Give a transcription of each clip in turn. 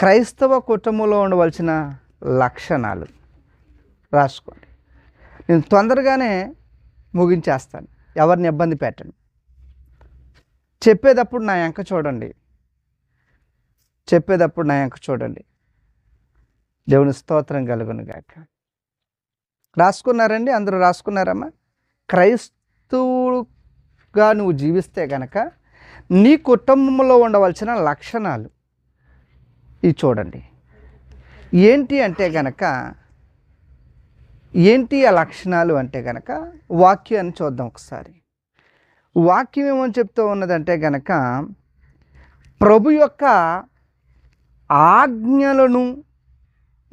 క్రైస్తవ కుటుంబంలో ఉండవలసిన లక్షణాలు రాసుకోండి. నేను తొందరగానే ముగించేస్తాను. ఎవరిని ఇబ్బంది పెట్టండి చెప్పేటప్పుడు నా ఎంక చూడండి. చెప్పేటప్పుడు నా ఎంక చూడండి. దేవుని స్తోత్రం కలుగును గాక. రాసుకున్నారండి? అందరూ రాసుకున్నారమ్మా? క్రైస్తవుగా నువ్వు జీవిస్తే గనక నీ కుటుంబంలో ఉండవలసిన లక్షణాలు ఇది చూడండి. ఏంటి అంటే గనక ఏంటి ఆ లక్షణాలు అంటే గనక వాక్యాన్ని చూద్దాం ఒకసారి. వాక్యం ఏమని చెప్తూ ఉన్నదంటే గనక ప్రభు యొక్క ఆజ్ఞలను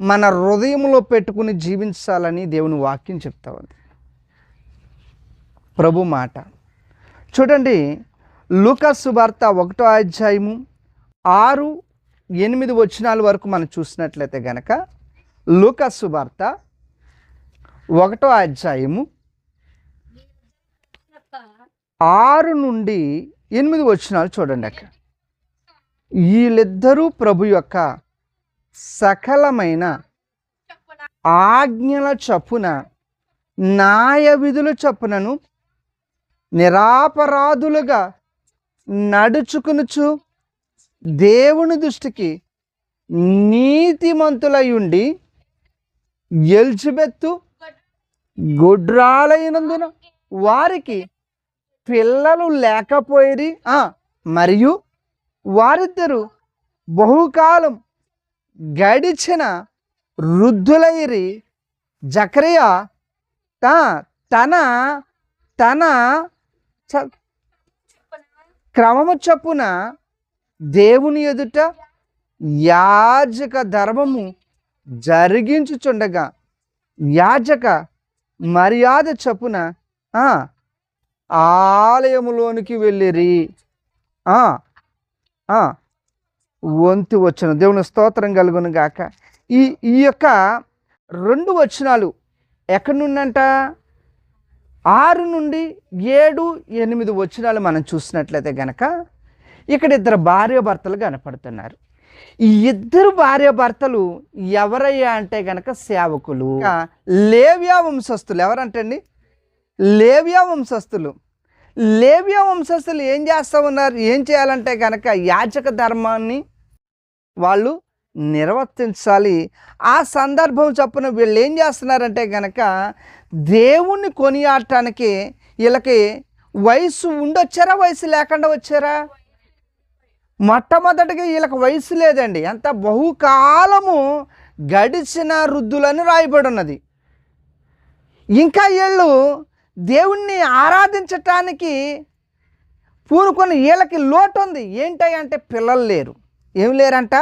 మన హృదయంలో పెట్టుకుని జీవించాలని దేవుని వాక్యం చెప్తా ఉంది. ప్రభు మాట. చూడండి లూకస్ వార్త ఒకటో అధ్యాయము ఆరు ఎనిమిది వచనాల వరకు మనం చూసినట్లయితే గనక లూకాస్ వార్త ఒకటో అధ్యాయము ఆరు నుండి ఎనిమిది వచనాలు చూడండి అక్కడ. వీళ్ళిద్దరూ ప్రభు యొక్క సకలమైన ఆజ్ఞల చప్పున న్యాయ విధుల చప్పునను నిరాపరాధులుగా నడుచుకునుచు దేవుని దృష్టికి నీతిమంతులై ఉండి ఎల్చిబెత్తు గుడ్రాలైనందున వారికి పిల్లలు లేకపోయిరి మరియు వారిద్దరు బహుకాలం గడిచిన వృద్ధులైరి. జక్రియా తన తన చ- క్రమము చొప్పున దేవుని ఎదుట యాజక ధర్మము జరిగించుచుండగా యాజక మర్యాద చొప్పున ఆలయములోనికి వెళ్ళిరి. వంతు వచ్చిన దేవుని స్తోత్రం కలుగును గాక. ఈ ఈ యొక్క రెండు వచనాలు ఎక్కడి నుండంట ఆరు నుండి ఏడు ఎనిమిది వచనాలు మనం చూసినట్లయితే గనక ఇక్కడ ఇద్దరు భార్య భర్తలు కనపడుతున్నారు. ఈ ఇద్దరు భార్య భర్తలు ఎవరయ్యా అంటే గనక సేవకులు. లేవ్యా వంశస్థులు. ఎవరంటండి? లేవ్యా వంశస్థులు. లేవ్యా వంశస్థులు ఏం చేస్తూ ఉన్నారు? ఏం చేయాలంటే కనుక యాచక ధర్మాన్ని వాళ్ళు నిర్వర్తించాలి. ఆ సందర్భం చొప్పున వీళ్ళు ఏం చేస్తున్నారంటే కనుక దేవుణ్ణి కొనియాడటానికి వీళ్ళకి వయసు ఉండొచ్చారా? వయసు లేకుండా వచ్చారా? మొట్టమొదటిగా వీళ్ళకి వయసు లేదండి. అంత బహుకాలము గడిచిన వృద్ధులని రాయబడి ఉన్నది ఇంకా వీళ్ళు దేవుణ్ణి ఆరాధించటానికి పూనుకొని వీళ్ళకి లోటు ఉంది ఏంటంటే పిల్లలు లేరు. ఏం లేరంట?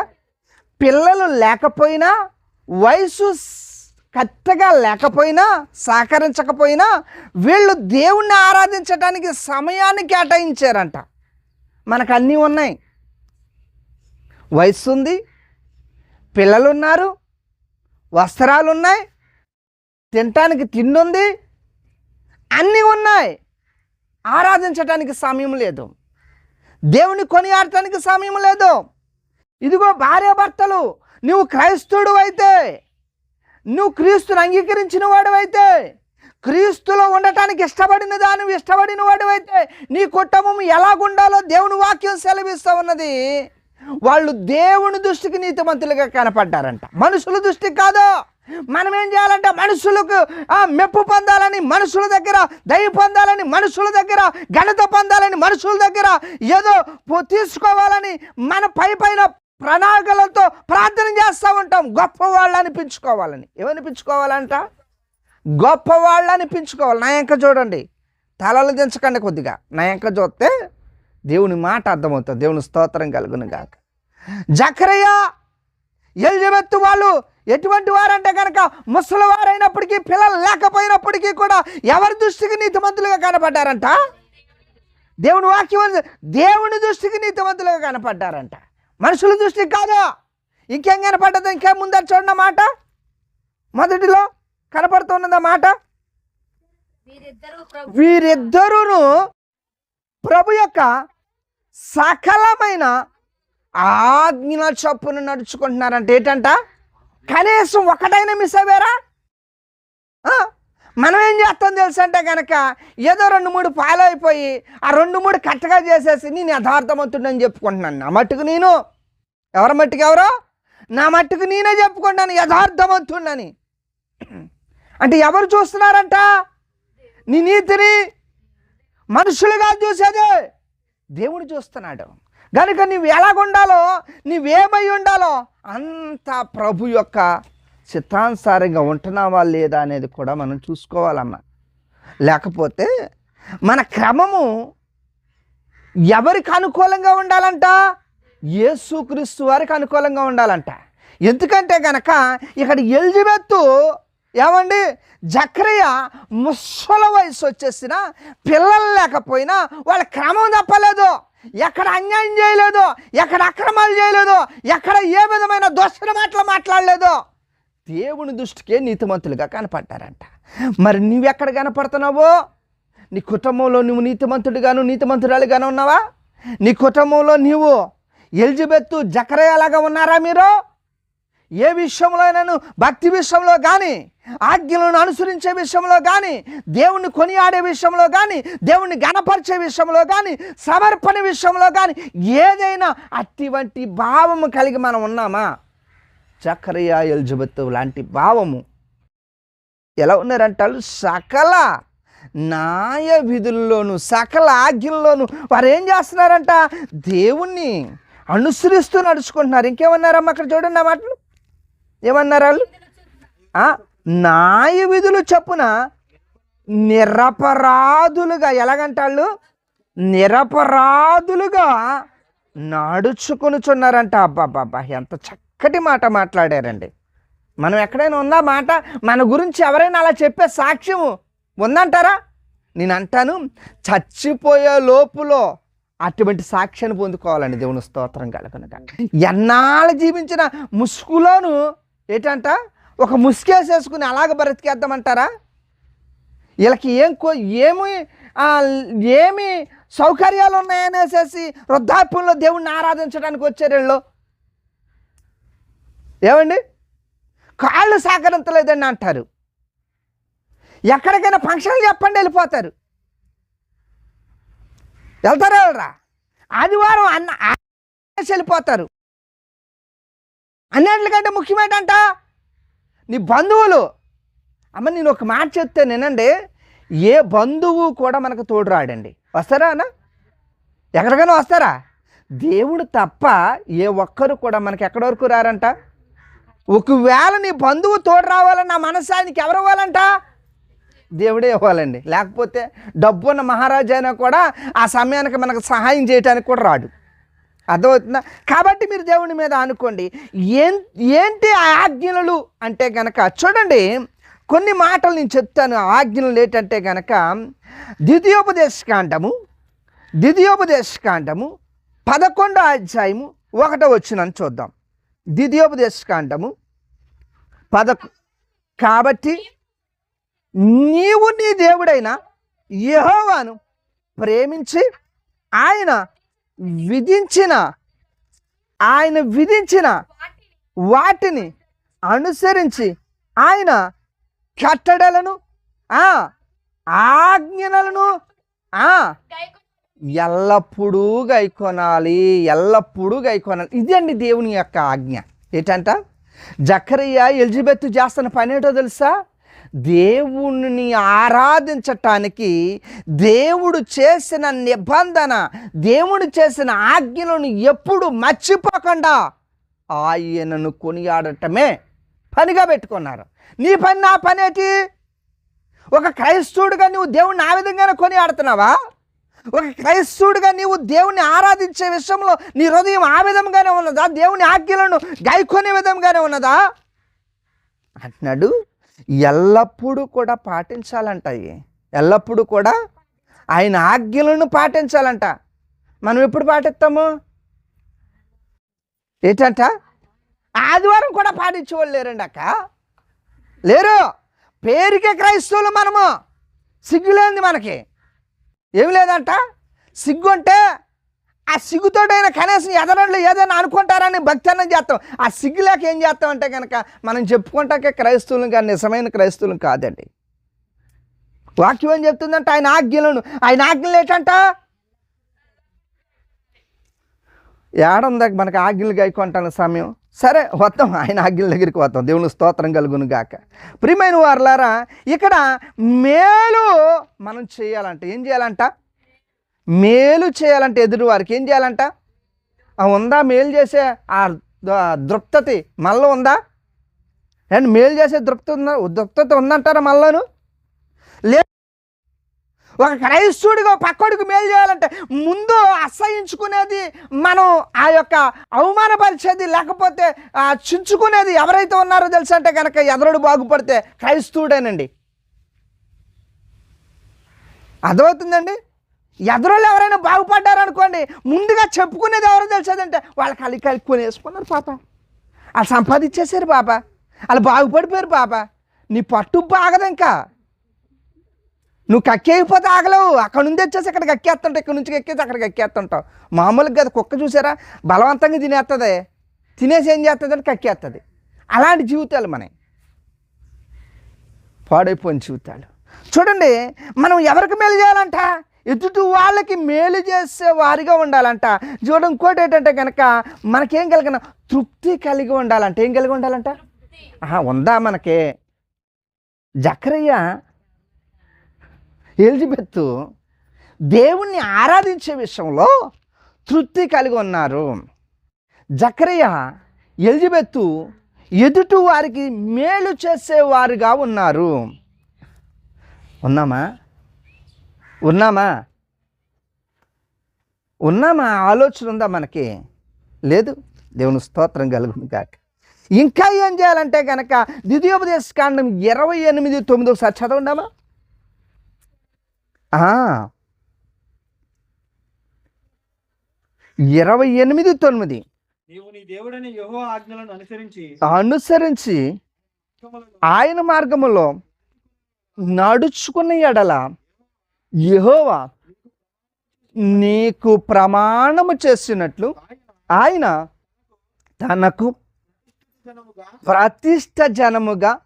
పిల్లలు లేకపోయినా వయసు స్- కరెక్ట్గా లేకపోయినా సహకరించకపోయినా వీళ్ళు దేవుణ్ణి ఆరాధించడానికి సమయాన్ని కేటాయించారంట. మనకు అన్నీ ఉన్నాయి. వయస్సు ఉంది పిల్లలున్నారు వస్త్రాలు ఉన్నాయి తినటానికి తిండుంది అన్నీ ఉన్నాయి. ఆరాధించటానికి సమయం లేదు. దేవుని కొనియాడటానికి సమయం లేదు. ఇదిగో భార్య భర్తలు నువ్వు క్రైస్తవుడు అయితే నువ్వు క్రీస్తుని అంగీకరించిన వాడు అయితే క్రీస్తులో ఉండటానికి ఇష్టపడిన దాని ఇష్టపడిన వాడు అయితే నీ కుటుంబం ఎలాగుండాలో దేవుని వాక్యం సెలవిస్తూ ఉన్నది. వాళ్ళు దేవుని దృష్టికి నీతిమంతులుగా కనపడ్డారంట. మనుషుల దృష్టికి కాదు. మనం ఏం చేయాలంటే మనుషులకు ఆ, మెప్పు పొందాలని మనుషుల దగ్గర దయ పొందాలని మనుషుల దగ్గర ఘనత పొందాలని మనుషుల దగ్గర ఏదో తీసుకోవాలని మన పై పైన ప్రణాళికలతో ప్రార్థన చేస్తూ ఉంటాం. గొప్పవాళ్ళు అనిపించుకోవాలని ఏమనిపించుకోవాలంట? గొప్పవాళ్ళు అనిపించుకోవాలి నా ఎంక చూడండి. తలలు దించకండి కొద్దిగా. నా ఎంక చూస్తే దేవుని మాట అర్థమవుతుంది. దేవుని స్తోత్రం కలుగును గాక. జకరయ్య ఎలిజబెత్ వాళ్ళు ఎటువంటి వారంటే కనుక ముసలి వారైనప్పటికీ పిల్లలు లేకపోయినప్పటికీ కూడా ఎవరి దృష్టికి నీతిమంతులుగా కనపడ్డారంట? దేవుని వాక్యం. దేవుని దృష్టికి నీతిమంతులుగా కనపడ్డారంట. మనుషుల దృష్టికి కాదు. ఇంకేం కనపడ్డది? ఇంకేం ముందర చూడండి మాట? మొదటిలో కనపడుతున్నది మాట? వీరిద్దరూ ప్రభు యొక్క సకలమైన ఆజ్ఞల చొప్పున నడుచుకుంటున్నారంటే ఏంటంట? కనీసం ఒకటైనా మిస్ అయ్యారా మనం ఏం చేస్తాం తెలుసు అంటే కనుక ఏదో రెండు మూడు పాలైపోయి అయిపోయి ఆ రెండు మూడు కట్టగా చేసేసి నేను యథార్థమవుతుండని చెప్పుకుంటున్నాను. నా మట్టుకు నేను. ఎవరి మట్టుకు ఎవరో? నా మట్టుకు నేనే చెప్పుకుంటాను యథార్థమవుతుండని అంటే ఎవరు చూస్తున్నారంట? నీ నీతిని మనుషులుగా చూసేదే. దేవుడు చూస్తున్నాడు. కనుక నువ్వు ఎలాగుండాలో నీవేమై ఉండాలో అంత ప్రభు యొక్క చిత్తానుసారంగా ఉంటున్నావా లేదా అనేది కూడా మనం చూసుకోవాలమ్మా. లేకపోతే మన క్రమము ఎవరికి అనుకూలంగా ఉండాలంట? యేసుక్రీస్తు వారికి అనుకూలంగా ఉండాలంట. ఎందుకంటే కనుక ఇక్కడ ఎలిజబెత్తు ఏమండి? జక్రయ్య ముసల వయసు వచ్చేసిన పిల్లలు లేకపోయినా వాళ్ళ క్రమం తప్పలేదు. ఎక్కడ అన్యాయం చేయలేదు ఎక్కడ అక్రమాలు చేయలేదు ఎక్కడ ఏ విధమైన దోషణ మాటలు మాట్లాడలేదు. దేవుని దృష్టికే నీతిమంతులుగా కనపడ్డారంట. మరి నువ్వెక్కడ కనపడుతున్నావో? నీ కుటుంబంలో నువ్వు నీతిమంతుడిగాను నీతిమంతురాలుగాను ఉన్నావా? నీ కుటుంబంలో నీవు ఎలిజబెత్తు జకరయ్యలాగా ఉన్నారా మీరు? ఏ విషయంలోనైనా భక్తి విషయంలో కానీ ఆజ్ఞలను అనుసరించే విషయంలో కానీ దేవుణ్ణి కొనియాడే విషయంలో కానీ దేవుణ్ణి గణపరిచే విషయంలో కానీ సమర్పణ విషయంలో కానీ ఏదైనా అటువంటి భావము కలిగి మనం ఉన్నామా? చక్రయ ఎలిజబెత్ లాంటి భావము. ఎలా ఉన్నారంటారు? సకల న్యాయ విధుల్లోనూ సకల ఆజ్ఞల్లోనూ వారు ఏం చేస్తున్నారంట? దేవుణ్ణి అనుసరిస్తూ నడుచుకుంటున్నారు. ఇంకేమన్నారమ్మా అక్కడ చూడండి ఆ మాటలు. ఏమన్నారు వాళ్ళు? న్యాయ విధులు చొప్పున నిరపరాధులుగా ఎలాగంటాళ్ళు? నిరపరాధులుగా నడుచుకునిచున్నారంట. అబ్బాబ్బాబ్బా ఎంత చక్కటి మాట మాట్లాడారండి. మనం ఎక్కడైనా ఉందా మాట? మన గురించి ఎవరైనా అలా చెప్పే సాక్ష్యము ఉందంటారా? నేను అంటాను చచ్చిపోయే లోపులో అటువంటి సాక్ష్యాన్ని పొందుకోవాలండి దేవుని స్తోత్రం కలగనక ఎన్నాళ్ళు జీవించిన ముసుగులోను ఏంటంట? ఒక ముసుకేసేసుకుని అలాగ బ్రతికేద్దామంటారా? వీళ్ళకి ఏం కో ఏమి ఏమి సౌకర్యాలు ఉన్నాయనేసేసి వృద్ధాప్యంలో దేవుణ్ణి ఆరాధించడానికి వచ్చారు వీళ్ళు? ఏమండి? కాళ్ళు సహకరించలేదండి అంటారు. ఎక్కడికైనా ఫంక్షన్లు చెప్పండి వెళ్ళిపోతారు. వెళ్తారా వెళ్ళరా? ఆదివారం అన్న వెళ్ళిపోతారు. అన్నింటికంటే ముఖ్యమేంటంట నీ బంధువులు. అమ్మ నేను ఒక మాట చెప్తే నేనండి ఏ బంధువు కూడా మనకు తోడు రాడండి. వస్తారా అన్న? ఎక్కడికైనా వస్తారా? దేవుడు తప్ప ఏ ఒక్కరు కూడా మనకి ఎక్కడి వరకు రారంట? ఒకవేళ నీ బంధువు తోడు రావాలని రావాలన్న మనసానికి ఎవరు ఇవ్వాలంట? దేవుడే ఇవ్వాలండి. లేకపోతే డబ్బున్న మహారాజా అయినా కూడా ఆ సమయానికి మనకు సహాయం చేయడానికి కూడా రాడు. అర్థమవుతుందా? కాబట్టి మీరు దేవుని మీద అనుకోండి ఏం ఏంటి ఆజ్ఞలు అంటే గనక చూడండి కొన్ని మాటలు నేను చెప్తాను. ఆ ఆజ్ఞలు ఏంటంటే గనక ద్వితీయోపదేశకాండము ద్వితీయోపదేశకాండము పదకొండో అధ్యాయము ఒకటో వచ్చినని చూద్దాం. ద్వితీయోపదేశకాండము పద కాబట్టి నీవు నీ దేవుడైన యహోవాను ప్రేమించి ఆయన విధించిన ఆయన విధించిన వాటిని అనుసరించి ఆయన కట్టడలను ఆ ఆజ్ఞలను ఆ ఎల్లప్పుడూ గైకొనాలి ఎల్లప్పుడూ గైకొనాలి. ఇదండి దేవుని యొక్క ఆజ్ఞ. ఏంటంట? జకరయ్య ఎలిజబెత్ చేస్తున్న పని ఏంటో తెలుసా? దేవుణ్ణి ఆరాధించటానికి దేవుడు చేసిన నిబంధన దేవుడు చేసిన ఆజ్ఞలను ఎప్పుడు మర్చిపోకుండా ఆయనను కొనియాడటమే పనిగా పెట్టుకున్నారు. నీ పని నా పని ఒక క్రైస్తవుడిగా నువ్వు దేవుణ్ణి ఆ విధంగానే కొనియాడుతున్నావా? ఒక క్రైస్తవుడిగా నీవు దేవుణ్ణి ఆరాధించే విషయంలో నీ హృదయం ఆ విధంగానే ఉన్నదా? దేవుని ఆజ్ఞలను గాయకొనే విధంగానే ఉన్నదా? అంటున్నాడు ఎల్లప్పుడూ కూడా పాటించాలంట ఎల్లప్పుడూ కూడా ఆయన ఆజ్ఞలను పాటించాలంట. మనం ఎప్పుడు పాటిస్తాము? ఏంటంట? ఆదివారం కూడా పాటించేవాళ్ళు లేరండి అక్క. లేరు. పేరుకే క్రైస్తవులు మనము. సిగ్గు లేనిది మనకి. ఏమి లేదంట? సిగ్గు అంటే ఆ సిగ్గుతోటైనా కనీసం ఎదరంలో ఏదైనా అనుకుంటారని భక్తి అన్నం చేస్తాం. ఆ సిగ్గులేక ఏం చేస్తాం అంటే కనుక మనం చెప్పుకుంటాకే క్రైస్తవులు కానీ నిజమైన క్రైస్తవులు కాదండి. వాక్యం ఏం చెప్తుందంటే ఆయన ఆజ్ఞలను ఆయన ఆజ్ఞలు ఏంటంట? ఏడందాక మనకు ఆజ్ఞలు గైకుంటాను సమయం సరే వస్తాం ఆయన ఆజ్ఞల దగ్గరికి వస్తాం దేవుని స్తోత్రం కలుగును గాక. ప్రియమైన వారులారా ఇక్కడ మేలు మనం చేయాలంట. ఏం చేయాలంట? మేలు చేయాలంటే ఎదురు వారికి ఏం చేయాలంట? ఉందా? మేలు చేసే ఆ దృప్తతి మళ్ళీ ఉందా? అండ్ మేలు చేసే దృప్త ఉందా? దృప్తత ఉందంటారా మళ్ళాను? లే ఒక క్రైస్తుడిగా పక్కోడికి మేలు చేయాలంటే ముందు అసహించుకునేది మనం ఆ యొక్క అవమానపరిచేది లేకపోతే చించుకునేది ఎవరైతే ఉన్నారో తెలుసా అంటే కనుక ఎదరుడు బాగుపడితే క్రైస్తవుడేనండి. అర్థమవుతుందండి? ఎదరోళ్ళు ఎవరైనా బాగుపడ్డారనుకోండి ముందుగా చెప్పుకునేది ఎవరో తెలిసేదంటే వాళ్ళ కలి కలి కొనేసుకున్నారు పాప. వాళ్ళు సంపాదించేశారు బాబా. వాళ్ళు బాగుపడిపోయారు బాబా. నీ పట్టు బాగదు ఇంకా నువ్వు కక్కేయిపోతే ఆగలేవు. అక్కడ నుంచి వచ్చేసి ఇక్కడికి ఎక్కేస్తుంటావు ఇక్కడ నుంచి ఎక్కేసి అక్కడికి ఎక్కేస్తుంటావు మామూలుగా కదా కుక్క చూసారా? బలవంతంగా తినేస్తుంది తినేసి ఏం చేస్తుంది అని కక్కేస్తుంది అలాంటి జీవితాలు మనవి. పాడైపోయిన జీవితాలు. చూడండి మనం ఎవరికి మేలు చేయాలంట? ఎదుటి వాళ్ళకి మేలు చేసే వారిగా ఉండాలంట. చూడండి ఇంకోటి ఏంటంటే కనుక మనకేం కలిగిన తృప్తి కలిగి ఉండాలంట. ఏం కలిగి ఉండాలంట? ఆహా, ఉందా మనకి? జక్రయ్య ఎలిజబెత్ దేవుణ్ణి ఆరాధించే విషయంలో తృప్తి కలిగి ఉన్నారు. జకరయ్య ఎలిజబెత్తు ఎదుటి వారికి మేలు చేసేవారుగా ఉన్నారు. ఉన్నామా ఉన్నామా? ఉన్నామా? ఆలోచన ఉందా మనకి? లేదు. దేవుని స్తోత్రం కలుగును కాక ఇంకా ఏం చేయాలంటే కనుక ద్వితీయోపదేశ కాండం ఇరవై ఎనిమిది తొమ్మిది ఒకసారి చదవండామా. ఇరవై ఎనిమిది తొమ్మిది. అనుసరించి ఆయన మార్గములో నడుచుకున్న ఎడల యహోవా నీకు ప్రమాణము చేసినట్లు ఆయన తనకు ప్రతిష్ట జనముగా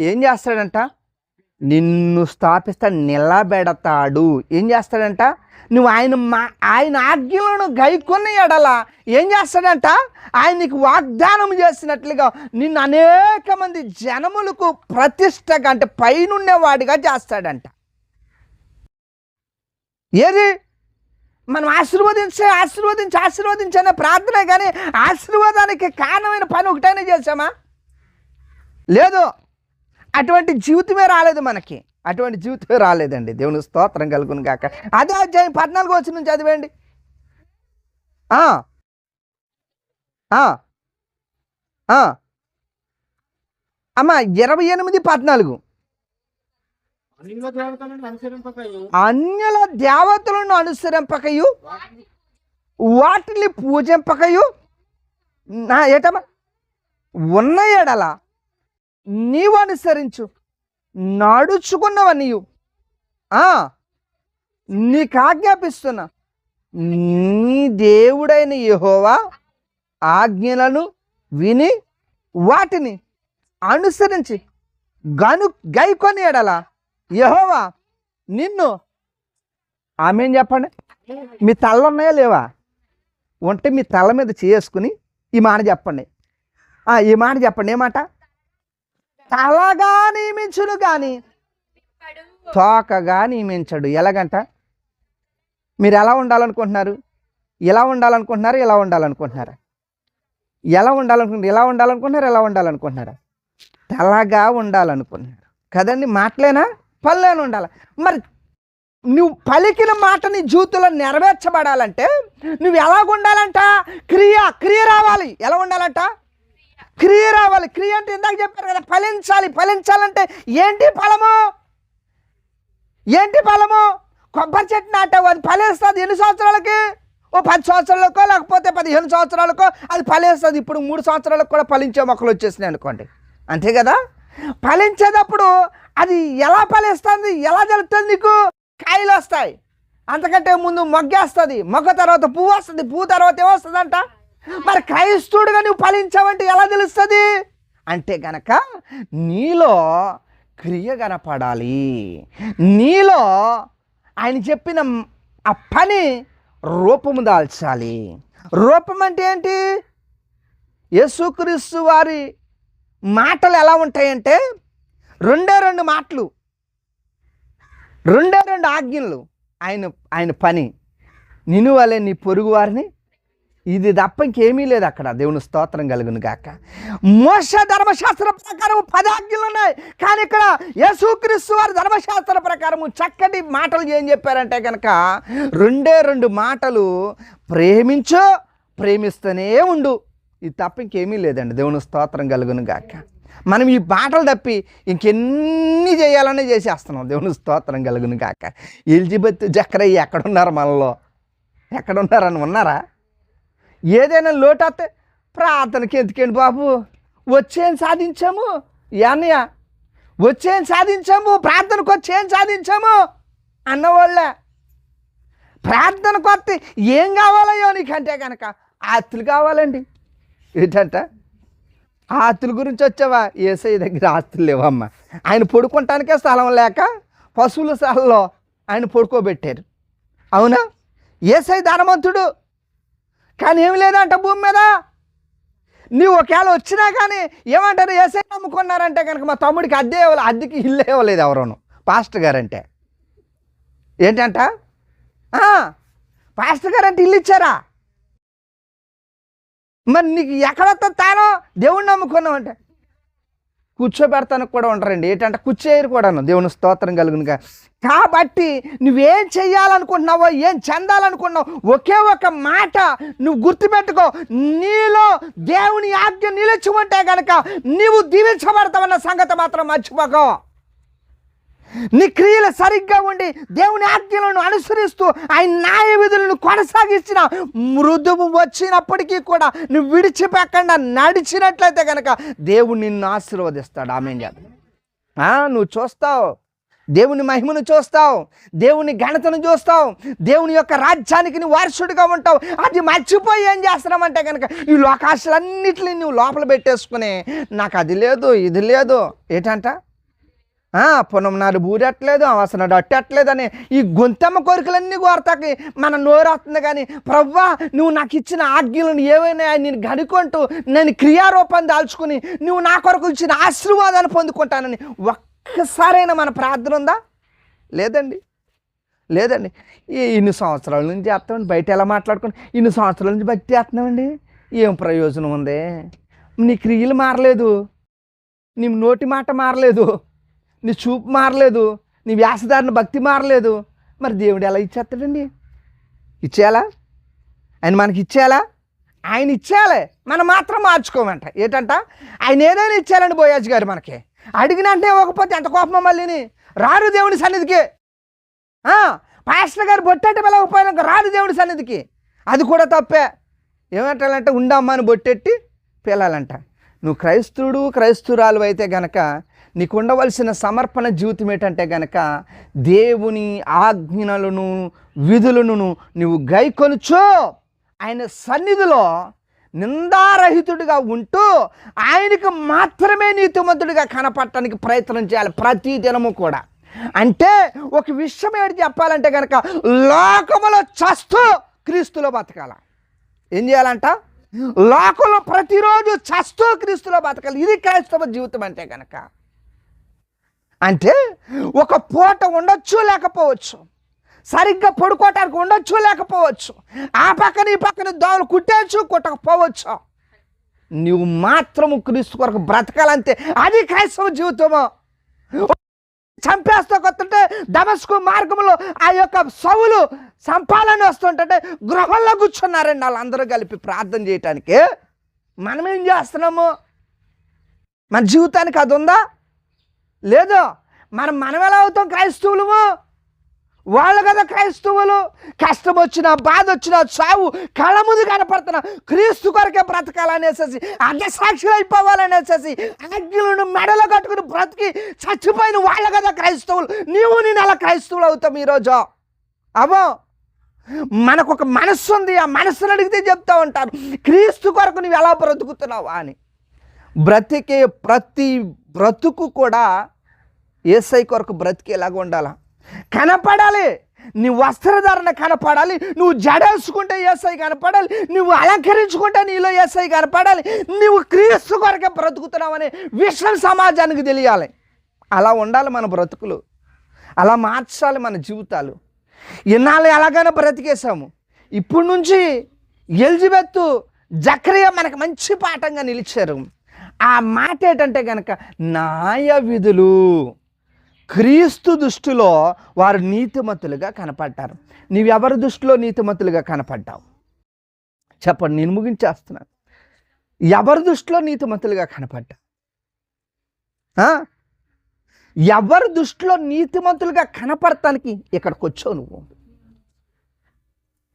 ఏం చేస్తాడంట? నిన్ను స్థాపిస్తా నిలబెడతాడు. ఏం చేస్తాడంట? నువ్వు ఆయన మా ఆయన ఆజ్ఞలను గైకొన్న ఎడల. ఏం చేస్తాడంట? ఆయన నీకు వాగ్దానం చేసినట్లుగా నిన్ను అనేక మంది జనములకు ప్రతిష్టగా అంటే పైనుండేవాడిగా చేస్తాడంట. ఏది? మనం ఆశీర్వదించే ఆశీర్వదించి ఆశీర్వదించనే ప్రార్థనే కానీ ఆశీర్వాదానికి కారణమైన పని ఒకటైనా చేసామా లేదు. అటువంటి జీవితమే రాలేదు మనకి. అటువంటి జీవితమే రాలేదండి. దేవుని స్తోత్రం కలుగును కాక అదే అధ్యాయం పద్నాలుగు వచ్చి నుంచి చదివేయండి. అమ్మ అమ్మా ఇరవై ఎనిమిది పద్నాలుగు. అన్యుల దేవతలను అనుసరింపకయు. వాటిని పూజింపకయు. నా ఏటమ్మా? ఉన్న ఎడల నీవు అనుసరించు. నడుచుకున్నవ నీవు నీకు ఆజ్ఞాపిస్తున్నా. నీ దేవుడైన యహోవా ఆజ్ఞలను విని వాటిని అనుసరించి గను గైకొని ఎడల యహోవా నిన్ను ఆమెం చెప్పండి? మీ తల్ల ఉన్నాయా లేవా? ఉంటే మీ తల మీద చేసుకుని ఈ మాట చెప్పండి. ఈ మాట చెప్పండి. ఏమాట తలగా నియమించుడు కానీ తోకగా నియమించడు. ఎలాగంట? మీరు ఎలా ఉండాలనుకుంటున్నారు? ఎలా ఉండాలనుకుంటున్నారు? ఇలా ఉండాలనుకుంటున్నారా? ఎలా ఉండాలనుకుంటున్నారు? ఇలా ఉండాలనుకుంటున్నారు? ఎలా ఉండాలనుకుంటున్నారా? తలగా ఉండాలనుకుంటున్నారు. కదండి మాటలేనా? పనిలోనే ఉండాలి. మరి నువ్వు పలికిన మాట నీ జీవితంలో నెరవేర్చబడాలంటే నువ్వు ఎలాగ ఉండాలంట? క్రియ క్రియ రావాలి. ఎలా ఉండాలంట? క్రియ రావాలి. క్రియ అంటే ఇందాక చెప్పారు కదా ఫలించాలి. ఫలించాలంటే ఏంటి ఫలము? ఏంటి ఫలము? కొబ్బరి చెట్టు నాటావు అది ఫలిస్తుంది ఎన్ని సంవత్సరాలకి? ఓ పది సంవత్సరాలకో లేకపోతే పదిహేను సంవత్సరాలకో అది ఫలిస్తుంది. ఇప్పుడు మూడు సంవత్సరాలకు కూడా ఫలించే మొక్కలు వచ్చేసినాయి అనుకోండి. అంతే కదా? ఫలించేటప్పుడు అది ఎలా పలేస్తుంది ఎలా జరుగుతుంది నీకు? కాయలు వస్తాయి. అంతకంటే ముందు మొగ్గేస్తుంది మొగ్గ తర్వాత పువ్వు వస్తుంది. పువ్వు తర్వాత ఏమొస్తుందంట మరి క్రైస్తుడుగా నువ్వు ఫలించావంటే ఎలా తెలుస్తుంది? అంటే గనక నీలో క్రియ కనపడాలి. నీలో ఆయన చెప్పిన ఆ పని రూపము దాల్చాలి. రూపం అంటే ఏంటి? యేసుక్రీస్తు వారి మాటలు ఎలా ఉంటాయంటే రెండే రెండు మాటలు. రెండే రెండు ఆజ్ఞలు. ఆయన ఆయన పని. నిన్ను వలె నీ పొరుగు వారిని ఇది తప్ప ఇంకేమీ లేదు అక్కడ. దేవుని స్తోత్రం కలుగును గాక. మోస ధర్మశాస్త్ర ప్రకారం పదాజ్ఞలు ఉన్నాయి. కానీ ఇక్కడ యేసుక్రీస్తు వారి ధర్మశాస్త్ర ప్రకారం చక్కటి మాటలు ఏం చెప్పారంటే కనుక రెండే రెండు మాటలు ప్రేమించు ప్రేమిస్తూనే ఉండు. ఇది తప్ప ఇంకేమీ లేదండి. దేవుని స్తోత్రం కలుగును గాక. మనం ఈ పాటలు తప్పి ఇంకెన్ని చేయాలనే చేసేస్తున్నాం. దేవుని స్తోత్రం కలుగును కాక. ఎలిజబెత్ జక్రయ్య ఎక్కడున్నారు మనలో? ఎక్కడున్నారని ఉన్నారా? ఏదైనా లోటు వస్తే ప్రార్థనకి ఎందుకండి బాబు? వచ్చేం సాధించాము? అన్నయ్య వచ్చేం సాధించాము? ప్రార్థనకు వచ్చేం సాధించాము? అన్నవాళ్ళే. ప్రార్థనకు వస్తే ఏం కావాలయ్యో నీకంటే కనుక ఆస్తులు కావాలండి. ఏంటంటే? ఆస్తుల గురించి వచ్చావా? ఏసఐ దగ్గర ఆస్తులు లేవమ్మా. ఆయన పడుకుంటానికే స్థలం లేక పశువుల స్థలంలో ఆయన పడుకోబెట్టారు. అవునా? ఏసై ధనవంతుడు. కానీ ఏమి లేదంట భూమి మీద. నీవు ఒకవేళ వచ్చినా కానీ ఏమంటారు? ఏసై నమ్ముకున్నారంటే కనుక మా తమ్ముడికి అద్దె ఇవ్వాలి అద్దెకి ఇల్లు ఇవ్వలేదు ఎవరోను. పాస్టర్ గారంటే. ఏంటంట? పాస్టర్ గారంటే ఇల్లు ఇచ్చారా? మరి నీకు ఎక్కడ తానో దేవుణ్ణి నమ్ముకున్నావు అంటే. కూర్చోబెడతానికి కూడా ఉంటారండి ఏంటంటే కూర్చేయరు కూడాను. దేవుని స్తోత్రం కలుగునుగా కాబట్టి నువ్వేం చేయాలనుకుంటున్నావో ఏం చెందాలనుకుంటున్నావు ఒకే ఒక మాట నువ్వు గుర్తుపెట్టుకో. నీలో దేవుని ఆజ్ఞ నిలిచి కనుక నీవు దీవించబడతావన్న సంగతి మాత్రం మర్చిపోకో. నీ క్రియలు సరిగ్గా ఉండి దేవుని ఆజ్ఞలను అనుసరిస్తూ ఆయన న్యాయ విధులను కొనసాగించిన మృదువు వచ్చినప్పటికీ కూడా నువ్వు విడిచిపెక్కకుండా నడిచినట్లయితే కనుక దేవుడు నిన్ను ఆశీర్వదిస్తాడు. ఆమె నువ్వు చూస్తావు. దేవుని మహిమను చూస్తావు. దేవుని ఘనతను చూస్తావు. దేవుని యొక్క రాజ్యానికి నువ్వు వారసుడిగా ఉంటావు. అది మర్చిపోయి ఏం చేస్తున్నామంటే కనుక ఈ లోకాశలన్నిటిని నువ్వు లోపల పెట్టేసుకుని నాకు అది లేదు ఇది లేదు. ఏంటంట? పొనం నాడు బూరెట్లేదు అవసరం అట్టట్లేదు అని ఈ గొంతమ్మ కోరికలన్నీ కోరతాకి మన నోరు వస్తుంది కానీ ప్రవ్వా నువ్వు నాకు ఇచ్చిన ఆజ్ఞలను ఏవైనా నేను గడుకుంటూ నేను క్రియారూపాన్ని దాల్చుకుని నువ్వు నా కొరకు ఇచ్చిన ఆశీర్వాదాన్ని పొందుకుంటానని ఒక్కసారైనా మన ప్రార్థన ఉందా? లేదండి. లేదండి. ఈ ఇన్ని సంవత్సరాల నుంచి చేస్తామండి బయట ఎలా మాట్లాడుకుని ఇన్ని సంవత్సరాల నుంచి భక్తి చేస్తున్నామండి? ఏం ప్రయోజనం ఉంది? నీ క్రియలు మారలేదు. నీ నోటి మాట మారలేదు. నీ చూపు మారలేదు నీ వ్యాసదారిన భక్తి మారలేదు. మరి దేవుడు ఎలా ఇచ్చేస్తాడండి? ఇచ్చేయాలా? ఆయన మనకి ఇచ్చేయాలా? ఆయన ఇచ్చేయాలి. మనం మాత్రం మార్చుకోమంట. ఏంటంట? ఆయన ఏదైనా ఇచ్చేయాలండి బోయాజ్ గారు మనకి. అడిగినంటే ఇవ్వకపోతే ఎంత కోపమో మళ్ళీని? రారు దేవుని సన్నిధికి. పాస్టర్ గారు బొట్టెట్టి పిలవకపోయినాక రాదు దేవుడి సన్నిధికి. అది కూడా తప్పే. ఏమంటారంటే ఉండమ్మని అని బొట్టెట్టి పిలాలంట. నువ్వు క్రైస్తవుడు క్రైస్తురాలు అయితే గనక నీకు ఉండవలసిన సమర్పణ జీవితం ఏంటంటే గనక దేవుని ఆజ్ఞలను విధులను నువ్వు గైకొనుచు. ఆయన సన్నిధిలో నిందారహితుడిగా ఉంటూ ఆయనకు మాత్రమే నీతిమంతుడిగా కనపడటానికి ప్రయత్నం చేయాలి ప్రతి దినము కూడా. అంటే ఒక విషయం ఏంటి చెప్పాలంటే కనుక లోకములో చస్తూ క్రీస్తులో బతకాల. ఏం చేయాలంట? లోకంలో ప్రతిరోజు చస్తూ క్రీస్తులో బతకాలి. ఇది క్రైస్తవ జీవితం అంటే కనుక అంటే ఒక పూట ఉండొచ్చు లేకపోవచ్చు. సరిగ్గా పడుకోవటానికి ఉండొచ్చు లేకపోవచ్చు. ఆ పక్కన ఈ పక్కన దోమలు కుట్టేచ్చు కుట్టకపోవచ్చు. నువ్వు మాత్రము క్రీస్తు కొరకు బ్రతకాలంతే అది క్రైస్తవ జీవితము? చంపేస్తూ కొత్తుంటే దమస్కు మార్గంలో ఆ యొక్క సవులు చంపాలని వస్తుంటే గృహంలో కూర్చున్నారండి వాళ్ళందరూ కలిపి ప్రార్థన చేయటానికి. మనం ఏం చేస్తున్నాము? మన జీవితానికి అది ఉందా లేదు. మనం మనం ఎలా అవుతాం క్రైస్తవులము? వాళ్ళు కదా క్రైస్తవులు. కష్టం వచ్చినా బాధ వచ్చినా చావు కళ్ళ ముందు కనపడుతున్నా క్రీస్తు కొరకే బ్రతకాలనేసేసి అర్ధసాక్షులు అయిపోవాలనేసేసి ఆజ్ఞలను మెడలో కట్టుకుని బ్రతికి చచ్చిపోయిన వాళ్ళ కదా క్రైస్తవులు. నీవు నేను అలా క్రైస్తవులు అవుతాం ఈరోజు? అవో మనకు ఒక మనస్సు ఉంది. ఆ మనస్సును అడిగితే చెప్తా ఉంటారు. క్రీస్తు కొరకు నువ్వు ఎలా బ్రతుకుతున్నావా అని. బ్రతికే ప్రతి బ్రతుకు కూడా ఏసై కొరకు బ్రతికేలాగా ఉండాలా? కనపడాలి. నీ వస్త్రధారణ కనపడాలి. నువ్వు జడేసుకుంటే ఏసై కనపడాలి. నువ్వు అలంకరించుకుంటే నీలో ఏసై కనపడాలి. నువ్వు క్రీస్తు కొరకే బ్రతుకుతున్నావని విషయం సమాజానికి తెలియాలి. అలా ఉండాలి మన బ్రతుకులు. అలా మార్చాలి మన జీవితాలు. ఇన్నాళ్ళు ఎలాగైనా బ్రతికేసాము ఇప్పుడు నుంచి ఎలిజబెత్ జక్రియ మనకు మంచి పాఠంగా నిలిచారు. ఆ మాట ఏంటంటే కనుక న్యాయ విధులు క్రీస్తు దృష్టిలో వారు నీతిమతులుగా కనపడ్డారు. నీవెవరి దృష్టిలో నీతిమతులుగా కనపడ్డావు? చెప్పండి నేను ముగించేస్తున్నాను. ఎవరి దృష్టిలో నీతిమతులుగా కనపడ్డా ఎవరి దృష్టిలో నీతిమంతులుగా కనపడటానికి ఇక్కడికి వచ్చావు నువ్వు?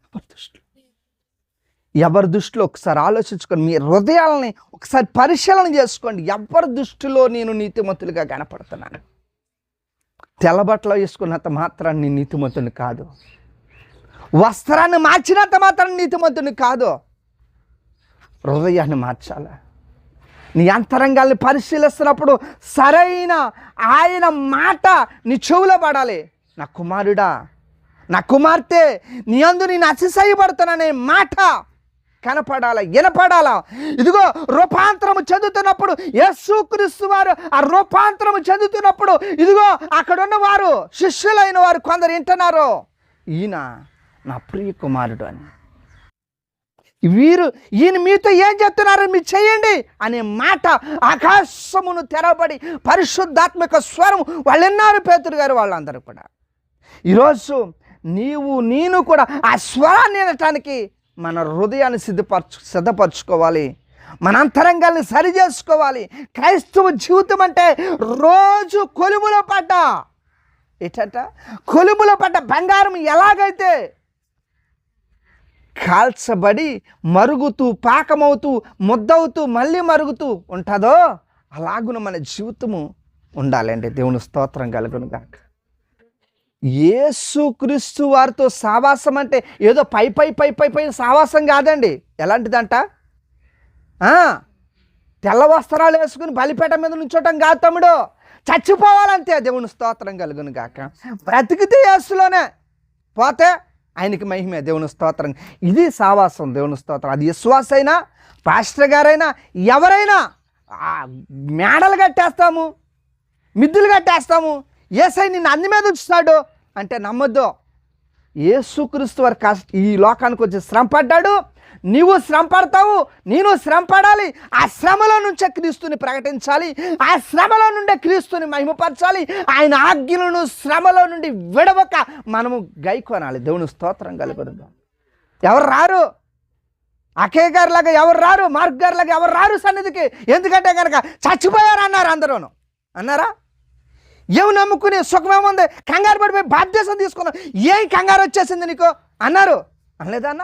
ఎవరి దృష్టిలో? ఎవరి దృష్టిలో ఒకసారి ఆలోచించుకొని మీ హృదయాలని ఒకసారి పరిశీలన చేసుకోండి. ఎవరి దృష్టిలో నేను నీతిమంతులుగా కనపడుతున్నాను? తెల్లబట్టలు వేసుకున్నంత మాత్రాన్ని నీతిమంతుని కాదు. వస్త్రాన్ని మార్చినంత మాత్రం నీతిమంతుని కాదు. హృదయాన్ని మార్చాలి. నీ అంతరంగాల్ని పరిశీలిస్తున్నప్పుడు సరైన ఆయన మాట నీ చెవులో పడాలి. నా కుమారుడా నా కుమార్తె నీ అందు నేను అతిశయపడుతున్నానే మాట కనపడాల వినపడాలా? ఇదిగో రూపాంతరము చెందుతున్నప్పుడు యేసుక్రీస్తు వారు ఆ రూపాంతరము చెందుతున్నప్పుడు ఇదిగో అక్కడున్న వారు శిష్యులైన వారు కొందరు వింటున్నారు. ఈయన నా ప్రియ కుమారుడు అని. వీరు ఈయన మీతో ఏం చెప్తున్నారు? మీరు చేయండి అనే మాట ఆకాశమును తెరబడి పరిశుద్ధాత్మక స్వరం వాళ్ళు విన్నారు పేతురు గారు వాళ్ళందరూ కూడా. ఈరోజు నీవు నేను కూడా ఆ స్వరాన్ని వినటానికి మన హృదయాన్ని సిద్ధపరచు సిద్ధపరచుకోవాలి. మన అంతరంగాల్ని సరి చేసుకోవాలి. క్రైస్తవ జీవితం అంటే రోజు కొలుములో పడ్డ. ఏంటంట? కొలుములో పడ్డ బంగారం ఎలాగైతే కాల్చబడి మరుగుతూ పాకమవుతూ ముద్దవుతూ మళ్ళీ మరుగుతూ ఉంటుందో అలాగున మన జీవితము ఉండాలండి. దేవుని స్తోత్రం కలుగును గాక. యేసుక్రీస్తు వారితో సావాసం అంటే ఏదో పై పై పై పై పై సావాసం కాదండి. ఎలాంటిదంట? తెల్ల వస్త్రాలు వేసుకుని బలిపేట మీద నుంచోటం కాదు తమ్ముడు. చచ్చిపోవాలంతే. దేవుని స్తోత్రం కలుగును గాక. బ్రతికితే యేసులోనే. పోతే ఆయనకి మహిమే. దేవుని స్తోత్రం. ఇది సావాసం దేవుని స్తోత్రం. అది విశ్వాస అయినా పాస్టర్ గారైనా ఎవరైనా మేడలు కట్టేస్తాము. మిద్దులు కట్టేస్తాము. ఏసై నిన్ను అన్ని మీద ఉంచుతాడు? అంటే నమ్మొద్దు. ఏసుక్రీస్తు వారి కష్ట ఈ లోకానికి వచ్చి శ్రమ పడ్డాడు నీవు శ్రమ పడతావు నేను శ్రమ పడాలి ఆ శ్రమలో నుంచే క్రీస్తుని ప్రకటించాలి. ఆ శ్రమలో నుండే క్రీస్తుని మహిమపరచాలి. ఆయన ఆజ్ఞలను శ్రమలో నుండి విడవక మనము గైకొనాలి దేవుని స్తోత్రం కలుగుతుంది ఎవరు రారు? అఖయ్ గారిలాగా ఎవరు రారు? మార్క్ గారిలాగా ఎవరు రారు సన్నిధికి? ఎందుకంటే కనుక చచ్చిపోయారు అన్నారు అందరూను. అన్నారా? ఏమి నమ్ముకుని సుఖమేముంది కంగారు పడిపోయి బాధ్యత తీసుకున్నావు. ఏం కంగారు వచ్చేసింది నీకు? అన్నారు. అనలేదా అన్న?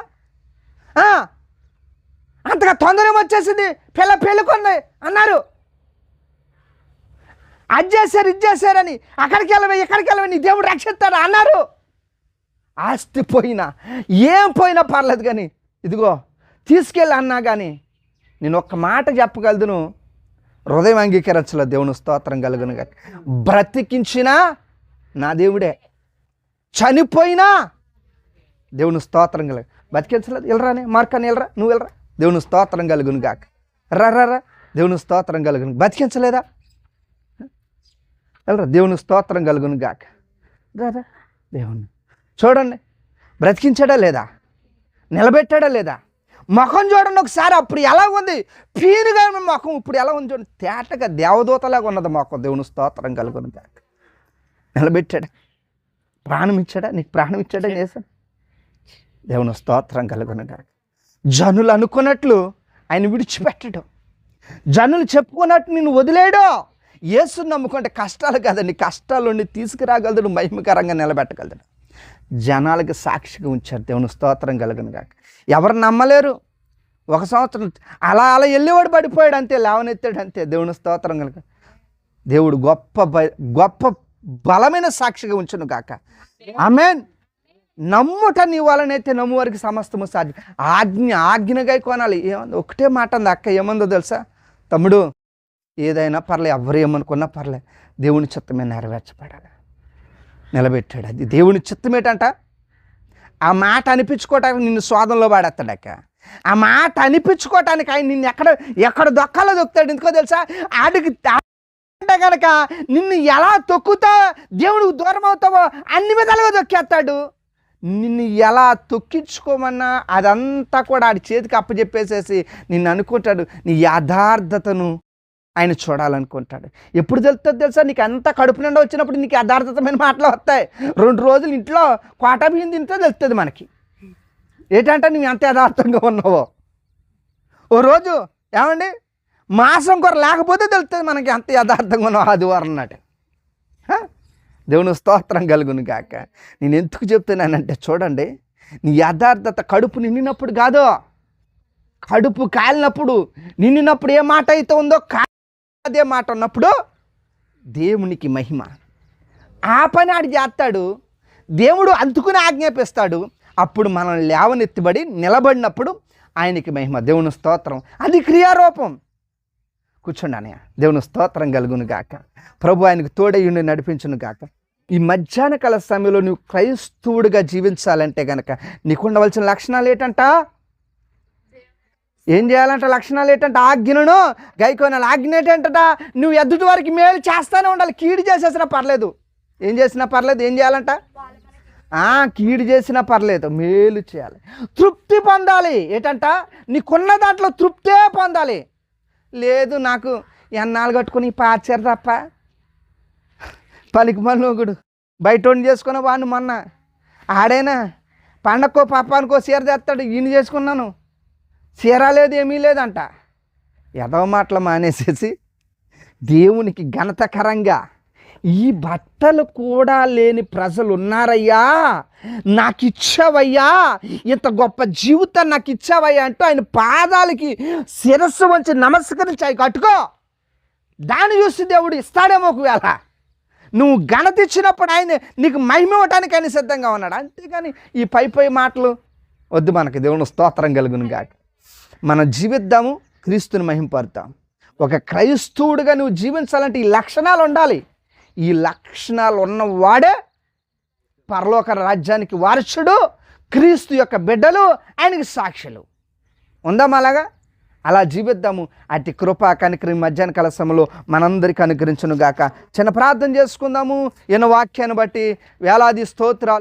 అంతగా తొందర వచ్చేసింది. పిల్ల పెళ్ళికొంది. అన్నారు. అది చేశారు ఇది చేశారని. అక్కడికి వెళ్ళవే ఇక్కడికి వెళ్ళవే నీ దేవుడు రక్షిస్తాడు? అన్నారు. ఆస్తి పోయినా. ఏం పోయినా పర్లేదు కానీ ఇదిగో తీసుకెళ్ళి అన్నా కానీ నేను ఒక్క మాట చెప్పగలదును హృదయం అంగీకరించలేదు దేవుని స్తోత్రం కలుగును గాక. బ్రతికించినా నా దేవుడే. చనిపోయినా దేవుని స్తోత్రం కలుగు. బతికించలేదు వెళ్ళరానే మార్కాని వెళ్ళరా నువ్వు వెళ్ళరా దేవుని స్తోత్రం కలుగును గాక. రా దేవుని స్తోత్రం కలుగును. బతికించలేదా వెళ్ళరా దేవుని స్తోత్రం కలుగును గాక. రా రా దేవుని చూడండి బ్రతికించాడా లేదా? నిలబెట్టాడా లేదా? ముఖం చూడండి ఒకసారి అప్పుడు ఎలా ఉంది పీనుగా ముఖం ఇప్పుడు ఎలా ఉంది చూడండి. తేటగా దేవదూతలాగా ఉన్నది ముఖం దేవుని స్తోత్రం కలుగును గాక. నిలబెట్టాడా. ప్రాణం ఇచ్చాడా? నీకు ప్రాణం ఇచ్చాడా చేశాను దేవుని స్తోత్రం కలుగును గాక. జనులు అనుకున్నట్లు ఆయన విడిచిపెట్టడు. జనులు చెప్పుకున్నట్టు నేను వదిలేడు. యేసుని నమ్ముకుంటే కష్టాలు కదండి. కష్టాలు నుండి తీసుకురాగలడు మహిమకరంగా నిలబెట్టగలడు జనాలకి సాక్షిగా ఉంచారు. దేవుని స్తోత్రం కలగను కాక ఎవరు నమ్మలేరు? ఒక సంవత్సరం అలా అలా వెళ్ళేవాడు పడిపోయాడు అంతే లేవనెత్తాడు అంతే. దేవుని స్తోత్రం కనుక దేవుడు గొప్ప గొప్ప బలమైన సాక్షిగా ఉంచును గాక. ఆమెన్. నమ్ముట నీ వలనైతే నమ్ము వారికి సమస్తము సాధ్యం. ఆజ్ఞ ఆజ్ఞగా కొనాలి. ఏమంది? ఒకటే మాట అంది అక్క ఏమందో తెలుసా? తమ్ముడు ఏదైనా పర్లే ఎవరు ఏమనుకున్నా పర్లే. దేవుని చిత్తమే నెరవేర్చబడాలి. నిలబెట్టాడు. అది దేవుని చిత్తం ఏంటంట? ఆ మాట అనిపించుకోవటానికి నిన్ను స్వాదంలో పాడేస్తాడక్క ఆ మాట అనిపించుకోవటానికి ఆయన నిన్ను ఎక్కడ ఎక్కడ దొక్కాలో దొక్కుతాడు ఎందుకో తెలుసా? ఆడికి అంటే కనుక నిన్ను ఎలా తొక్కుతా దేవుడికి దూరం అవుతావో అన్ని విధాలుగా దొక్కేస్తాడు. నిన్ను ఎలా తొక్కించుకోమన్నా అదంతా కూడా ఆడి చేతికి అప్పచెప్పేసేసి నిన్ను అనుకుంటాడు నీ యథార్థతను ఆయన చూడాలనుకుంటాడు. ఎప్పుడు తెలుస్తుంది తెలుసా? నీకు అంత కడుపు నిండా వచ్చినప్పుడు నీకు యథార్థతమైన మాటలు వస్తాయి. రెండు రోజులు ఇంట్లో కోట బియ్యం తింటే తెలుస్తుంది మనకి. ఏంటంటే నువ్వు ఎంత యథార్థంగా ఉన్నావో. ఓ రోజు ఏమండి? మాసం కూర లేకపోతే తెలుస్తుంది మనకి ఎంత యథార్థంగా ఉన్నావు ఆదివారం నాటి దేవుని స్తోత్రం కలుగును కాక నేను ఎందుకు చెప్తున్నానంటే చూడండి నీ యథార్థత కడుపు నిండినప్పుడు కాదు. కడుపు కాలినప్పుడు నిండినప్పుడు ఏ మాట అయితే ఉందో కా అదే మాట ఉన్నప్పుడు దేవునికి మహిమ. ఆ పని ఆడు చేస్తాడు దేవుడు అందుకుని ఆజ్ఞాపిస్తాడు అప్పుడు మనం లేవనెత్తిబడి నిలబడినప్పుడు ఆయనకి మహిమ. దేవుని స్తోత్రం. అది క్రియారూపం. కూర్చోండి అన్నయ్య. దేవుని స్తోత్రం కలుగును గాక. ప్రభు ఆయనకు తోడయ్యుండి నడిపించును గాక. ఈ మధ్యాహ్న కాల సమయంలో నువ్వు క్రైస్తవుడిగా జీవించాలంటే గనక నీకు ఉండవలసిన లక్షణాలు ఏంటంట? ఏం చేయాలంట లక్షణాలు ఏంటంటే ఆజ్ఞను గైకోనాలి ఆజ్ఞ ఏంటంట నువ్వు ఎద్దుటి వారికి మేలు చేస్తానే ఉండాలి. కీడు చేసేసినా పర్లేదు. ఏం చేసినా పర్లేదు. ఏం చేయాలంట? ఆ, కీడు చేసినా పర్లేదు. మేలు చేయాలి. తృప్తి పొందాలి. ఏంటంట? నీకున్న దాంట్లో తృప్తే పొందాలి. లేదు నాకు ఎన్నాళ్ళు కట్టుకుని పాచారు తప్ప. పలికి మనోగుడు బయట వండి చేసుకున్న వాడిని మొన్న ఆడైనా? పండక్కో పాపానికో చీర తెస్తాడు. ఈయన చేసుకున్నాను. చీర లేదు ఏమీ లేదంట. ఎదవ మాటలు మానేసేసి దేవునికి ఘనతకరంగా ఈ బట్టలు కూడా లేని ప్రజలు ఉన్నారయ్యా నాకు ఇచ్చావయ్యా ఇంత గొప్ప జీవితం నాకు ఇచ్చావయ్యా అంటూ ఆయన పాదాలకి శిరస్సు వంచి నమస్కరించి అవి కట్టుకో. దాన్ని చూసి దేవుడు ఇస్తాడేమో ఒకవేళ. నువ్వు ఘనత ఇచ్చినప్పుడు ఆయన నీకు మహిమ ఇవ్వటానికి ఆయన సిద్ధంగా ఉన్నాడు. అంతేగాని ఈ పై పై మాటలు వద్దు మనకి. దేవుని స్తోత్రం కలుగును కాక మనం జీవిద్దాము క్రీస్తుని మహింపడతాం ఒక క్రైస్తవుడిగా నువ్వు జీవించాలంటే ఈ లక్షణాలు ఉండాలి. ఈ లక్షణాలు ఉన్నవాడే పరలోక రాజ్యానికి వారసుడు క్రీస్తు యొక్క బిడ్డలు ఆయనకి సాక్షులు. ఉందామా అలాగా అలా జీవిద్దాము. అతి కృప కనికరి మధ్యాహ్న కాల సమయంలో మనందరికీ అనుగ్రహించును గాక చిన్న ప్రార్థన చేసుకుందాము. ఈయన వాక్యాన్ని బట్టి వేలాది స్తోత్రాలు.